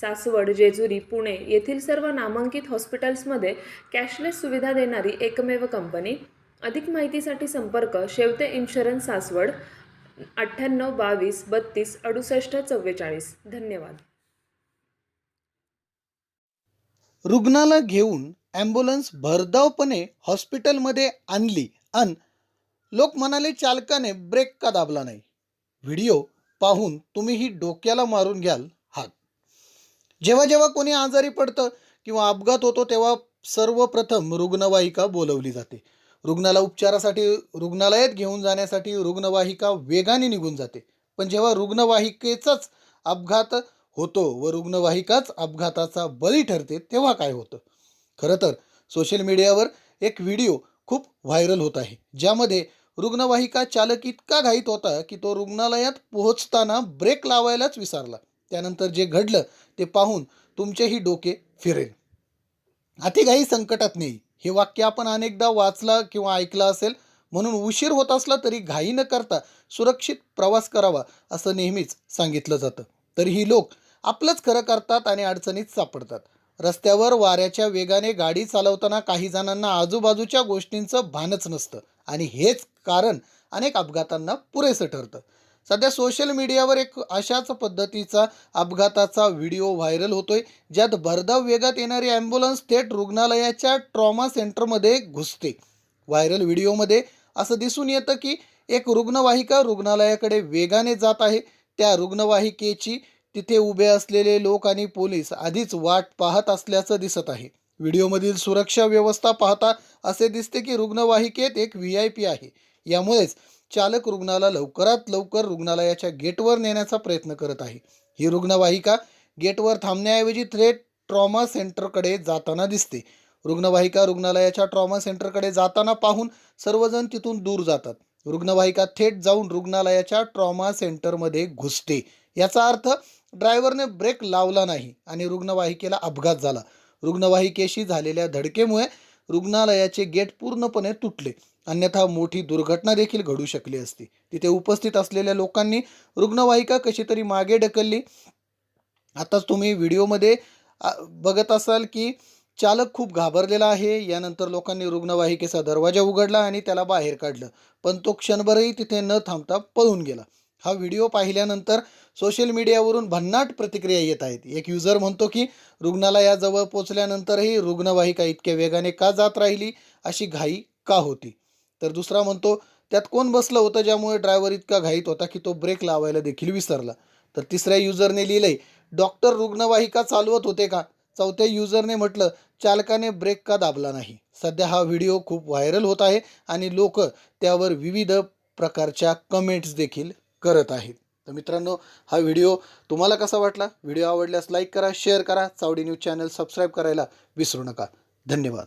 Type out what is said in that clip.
सासवड जेजुरी पुणे येथील सर्व नामांकित हॉस्पिटल्समध्ये कॅशलेस सुविधा देणारी एकमेव कंपनी. अधिक माहितीसाठी संपर्क शेवते इन्शुरन्स सासवड अठ्ठ्याण्णव बावीस बत्तीस अडुसष्ट चव्वेचाळीस. धन्यवाद. रुग्णाला घेऊन ॲम्ब्युलन्स भरधावपणे हॉस्पिटलमध्ये आणली अन लोक म्हणाले चालकाने ब्रेक का दाबला नाही. व्हिडिओ पाहून तुम्हीही डोक्याला मारून घ्याल. जेव्हा जेव्हा कोणी आजारी पडतं किंवा अपघात होतो तेव्हा सर्वप्रथम रुग्णवाहिका बोलवली जाते. रुग्णाला उपचारासाठी रुग्णालयात घेऊन जाण्यासाठी रुग्णवाहिका वेगाने निघून जाते. पण जेव्हा रुग्णवाहिकेचाच अपघात होतो व रुग्णवाहिकाच अपघाताचा बळी ठरते तेव्हा काय होतं? खरं तर सोशल मीडियावर एक व्हिडिओ खूप व्हायरल होत आहे ज्यामध्ये रुग्णवाहिका चालक इतका घाईत होता की तो रुग्णालयात पोहोचताना ब्रेक लावायलाच विसरला. त्यानंतर जे घडलं ते पाहून तुमचेही डोके फिरेल. अतिघाई संकटात नाही हे वाक्य आपण अनेकदा वाचला किंवा ऐकलं असेल म्हणून उशीर होत असला तरी घाई न करता सुरक्षित प्रवास करावा असं नेहमीच सांगितलं जातं. तरीही लोक आपलंच खरं करतात आणि अडचणीत सापडतात. रस्त्यावर वाऱ्याच्या वेगाने गाडी चालवताना काही जणांना आजूबाजूच्या गोष्टींचं भानच नसतं. आणि हेच कारण अनेक अपघातांना पुरेसं ठरतं. सध्या सोशल मीडियावर एक अशाच पद्धतीचा अपघाताचा व्हिडिओ व्हायरल होतोय ज्यात भरधाव वेगात येणारी ॲम्ब्युलन्स थेट रुग्णालयाच्या ट्रॉमा सेंटरमध्ये घुसते. व्हायरल व्हिडिओमध्ये असं दिसून येतं की एक रुग्णवाहिका रुग्णालयाकडे वेगाने जात आहे. त्या रुग्णवाहिकेची तिथे उभे असलेले लोक आणि पोलीस आधीच वाट पाहत असल्याचं दिसत आहे. व्हिडिओमधील सुरक्षा व्यवस्था पाहता असे दिसते की रुग्णवाहिकेत एक व्ही आय पी आहे. यामुळेच चालक रुग्णाला लवकरात लवकर रुग्णालयाच्या गेटवर नेण्याचा प्रयत्न करत आहे. ही रुग्णवाहिका गेटवर थांबण्याऐवजी थेट ट्रॉमा सेंटरकडे जाताना दिसते. रुग्णवाहिका रुग्णालयाच्या ट्रॉमा सेंटरकडे जाताना पाहून सर्वजण तिथून दूर जातात. रुग्णवाहिका थेट जाऊन रुग्णालयाच्या ट्रॉमा सेंटरमध्ये घुसते. याचा अर्थ ड्रायव्हरने ब्रेक लावला नाही आणि रुग्णवाहिकेला अपघात झाला. रुग्णवाहिकेशी झालेल्या धडकेमुळे रुग्णालयाचे गेट पूर्णपणे तुटले. अन्यथा मोठी दुर्घटना देखील घडू शकली असती. तिथे उपस्थित असलेल्या लोकांनी रुग्णवाहिका कशी तरी मागे ढकलली. आताच तुम्ही व्हिडिओमध्ये बघत असाल की चालक खूप घाबरलेला आहे. यानंतर लोकांनी रुग्णवाहिकेचा दरवाजा उघडला आणि त्याला बाहेर काढलं. पण तो क्षणभरही तिथे न थांबता पळून गेला. हा व्हिडिओ पाहिल्यानंतर सोशल मीडियावरून भन्नाट प्रतिक्रिया येत आहेत. एक युजर म्हणतो की रुग्णालयाजवळ पोचल्यानंतरही रुग्णवाहिका इतक्या वेगाने का जात राहिली? अशी घाई का होती? तर दुसरा म्हणतो त्यात कोण बसलं होतं ज्यामुळे ड्रायव्हर इतका घाईत होता की तो ब्रेक लावायला देखील विसरला? तर तिसऱ्या युजरने लिहिलंय डॉक्टर रुग्णवाहिका चालवत होते का? चौथ्या युजरने म्हटलं चालकाने ब्रेक का दाबला नाही? सध्या हा व्हिडिओ खूप व्हायरल होत आहे आणि लोक त्यावर विविध प्रकारच्या कमेंट्स देखील करत आहेत. तर मित्रांनो हा व्हिडिओ तुम्हाला कसा वाटला? व्हिडिओ आवडल्यास लाईक करा शेअर करा. चावडी न्यूज चॅनल सबस्क्राईब करायला विसरू नका. धन्यवाद.